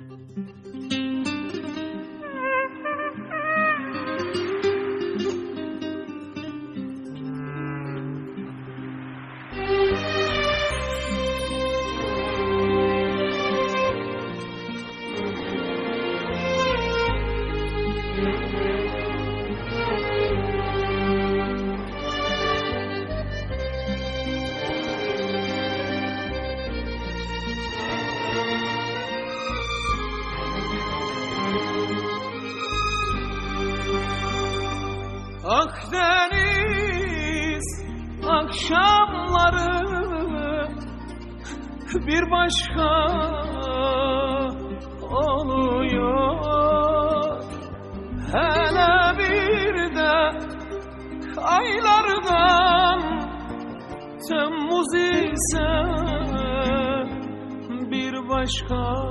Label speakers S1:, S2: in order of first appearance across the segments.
S1: Thank you. Akdeniz akşamları bir başka oluyor. Hele bir de aylardan Temmuz ise bir başka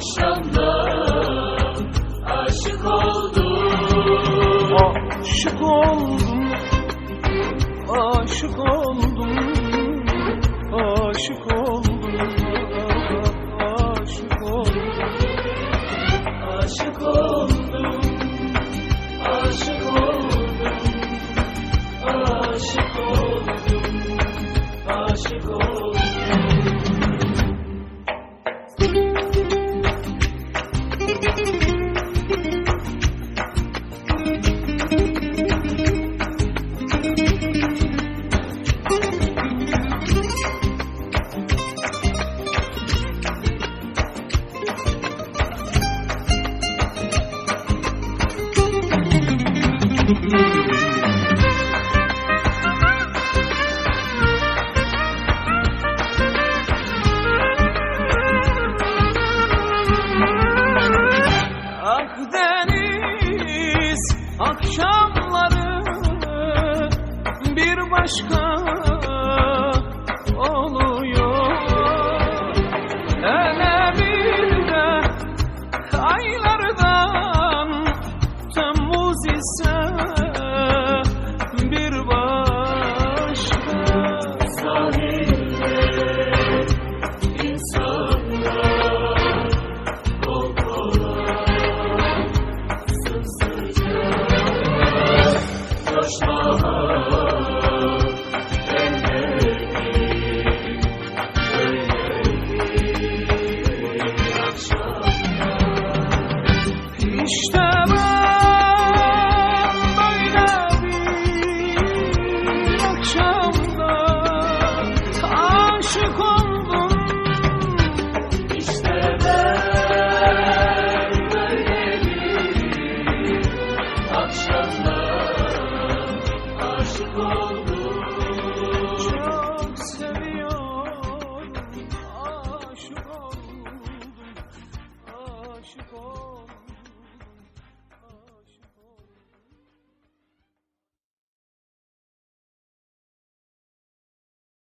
S1: akşamda aşık oldum. Aşık oldum, aşık oldum, akşamları bir başka